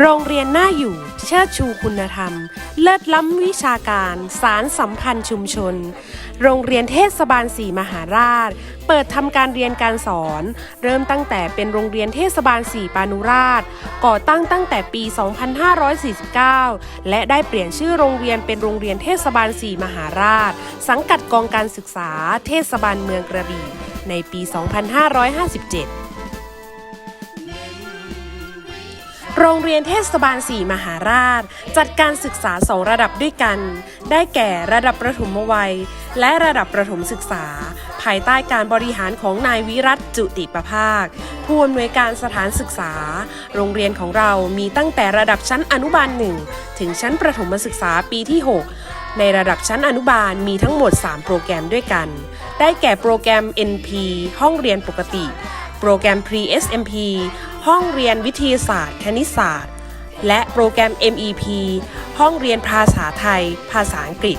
โรงเรียนน่าอยู่ เชิดชูคุณธรรม เลิศล้ำวิชาการ สารสัมพันธ์ชุมชน โรงเรียนเทศบาลสีมหาราช เปิดทำการเรียนการสอน เริ่มตั้งแต่เป็นโรงเรียนเทศบาลสีปานุราช ก่อตั้งตั้งแต่ปี 2549 และได้เปลี่ยนชื่อโรงเรียนเป็นโรงเรียนเทศบาลสีมหาราช สังกัดกองการศึกษา เทศบาลเมืองกระบี่ในปี 2557 โรงเรียนเทศบาลสี่มหาราช จัดการศึกษาสองระดับด้วยกัน ได้แก่ระดับประถมวัย และระดับประถมศึกษา ภายใต้การบริหารของนายวิรัตจุติประภาค ผู้อำนวยการสถานศึกษา โรงเรียนของเรามีตั้งแต่ระดับชั้นอนุบาล1ถึงชั้นประถมศึกษาปีที่ 6ในระดับชั้นอนุบาลมีทั้งหมด 3 โปรแกรมด้วยกัน ได้แก่โปรแกรม NP ห้องเรียนปกติ โปรแกรม Pre-SMP ห้องเรียนวิทยาศาสตร์ คณิตศาสตร์ และโปรแกรม MEP ห้องเรียนภาษาไทย ภาษาอังกฤษ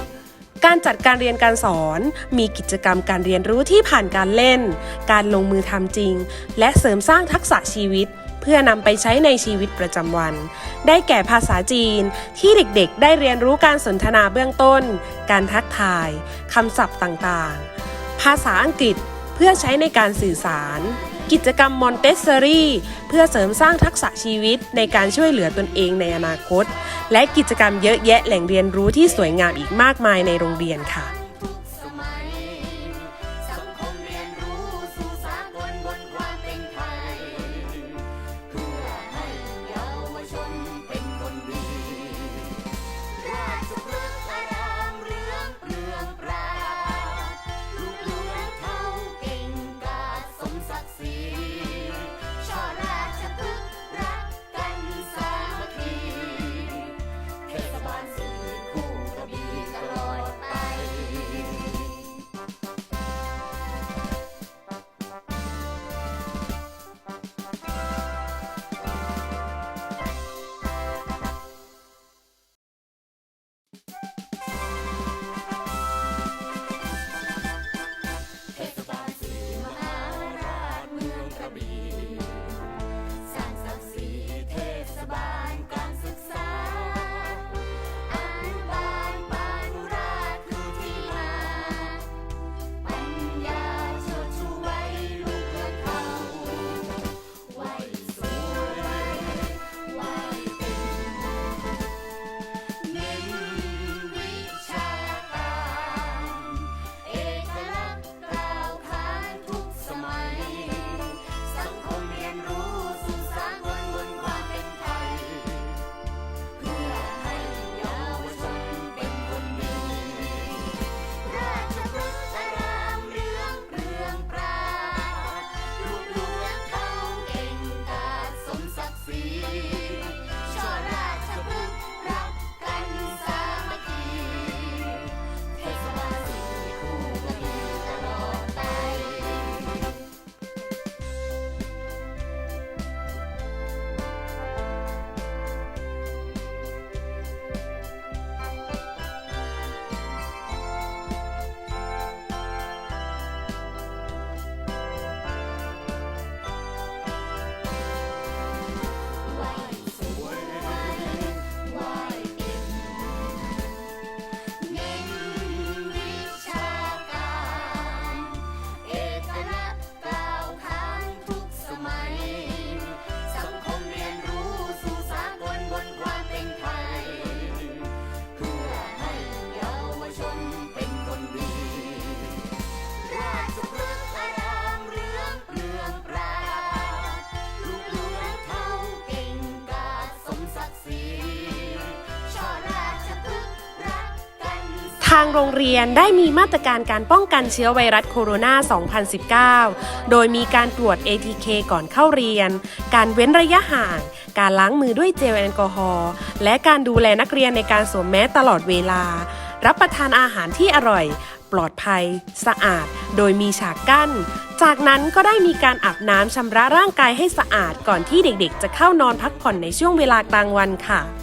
การจัดการเรียนการสอน มีกิจกรรมการเรียนรู้ที่ผ่านการเล่น การลงมือทำจริง และเสริมสร้างทักษะชีวิตเพื่อนำไปใช้ในชีวิตประจำวัน ได้แก่ภาษาจีนที่เด็กๆ ได้เรียนรู้การสนทนาเบื้องต้น การทักทาย คำศัพท์ต่างๆ ภาษาอังกฤษเพื่อใช้ในการสื่อสาร กิจกรรมมอนเตสซอรี่เพื่อเสริมสร้างทักษะชีวิตในการช่วยเหลือตนเองในอนาคต และกิจกรรมเยอะแยะแหล่งเรียนรู้ที่สวยงามอีกมากมายในโรงเรียนค่ะ ทางโรงเรียนได้มีมาตรการการป้องกันเชื้อไวรัสโคโรนา 2019 โดยมีการตรวจ ATK ก่อนเข้าเรียน การเว้นระยะห่าง การล้างมือด้วยเจลแอลกอฮอล์ และการดูแลนักเรียนในการสวมแมสตลอดเวลา รับประทานอาหารที่อร่อย ปลอดภัย สะอาด โดยมีฉากกั้น จากนั้นก็ได้มีการอาบน้ำชำระร่างกายให้สะอาดก่อนที่เด็กๆ จะเข้านอนพักผ่อนในช่วงเวลากลางวันค่ะ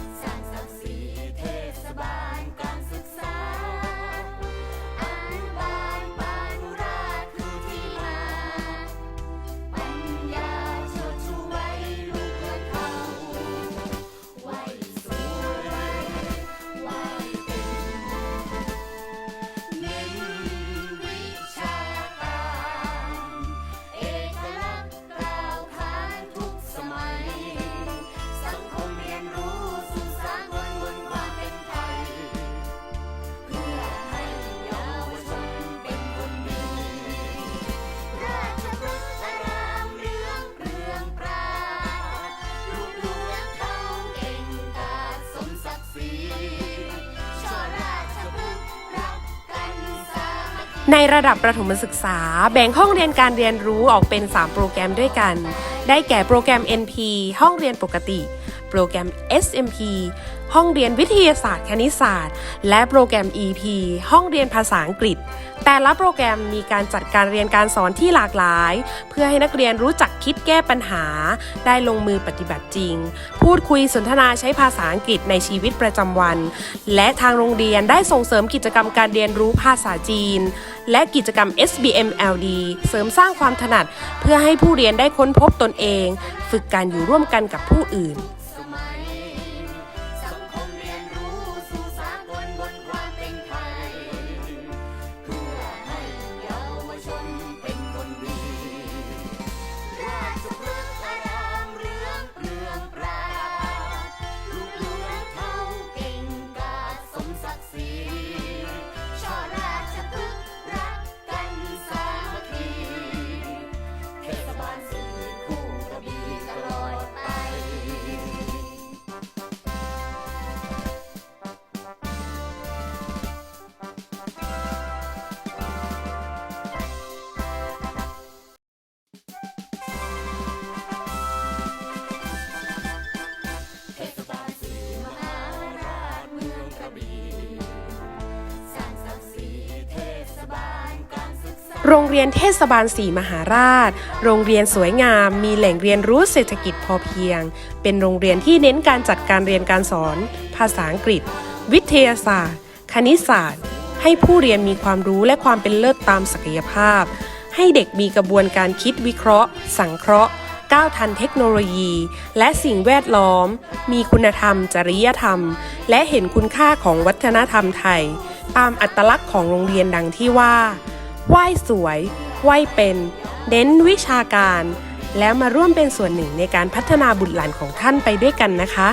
ในระดับประถมศึกษา แบ่งห้องเรียนการเรียนรู้ออกเป็น 3 โปรแกรมด้วยกัน ได้แก่โปรแกรม NP ห้องเรียนปกติ โปรแกรม SMP ห้องเรียนวิทยาศาสตร์คณิตศาสตร์ และโปรแกรม EP ห้องเรียนภาษาอังกฤษ แต่ละโปรแกรมมีการจัดการเรียนการสอนที่หลากหลาย เพื่อให้นักเรียนรู้จักคิดแก้ปัญหา ได้ลงมือปฏิบัติจริง พูดคุยสนทนาใช้ภาษาอังกฤษในชีวิตประจำวัน และทางโรงเรียนได้ส่งเสริมกิจกรรมการเรียนรู้ภาษาจีน และกิจกรรม SBMLD เสริมสร้างความถนัด เพื่อให้ผู้เรียนได้ค้นพบตนเอง ฝึกการอยู่ร่วมกันกับผู้อื่น ศักดิ์ศรี โรงเรียนเทศบาลสีมหาราช โรงเรียนสวยงาม มีแหล่งเรียนรู้เศรษฐกิจพอเพียง เป็นโรงเรียนที่เน้นการจัดการเรียนการสอน ภาษาอังกฤษ วิทยาศาสตร์ คณิตศาสตร์ ให้ผู้เรียนมีความรู้และความเป็นเลิศตามศักยภาพ ให้เด็กมีกระบวนการคิดวิเคราะห์ สังเคราะห์ก้าวทันเทคโนโลยี และสิ่งแวดล้อม มีคุณธรรม จริยธรรม และเห็นคุณค่าของวัฒนธรรมไทย ตามอัตลักษณ์ของโรงเรียนดังที่ว่า ไหว้สวย ไหว้เป็นเน้นวิชาการ แล้วมาร่วมเป็นส่วนหนึ่งในการพัฒนาบุตรหลานของท่านไปด้วยกันนะคะ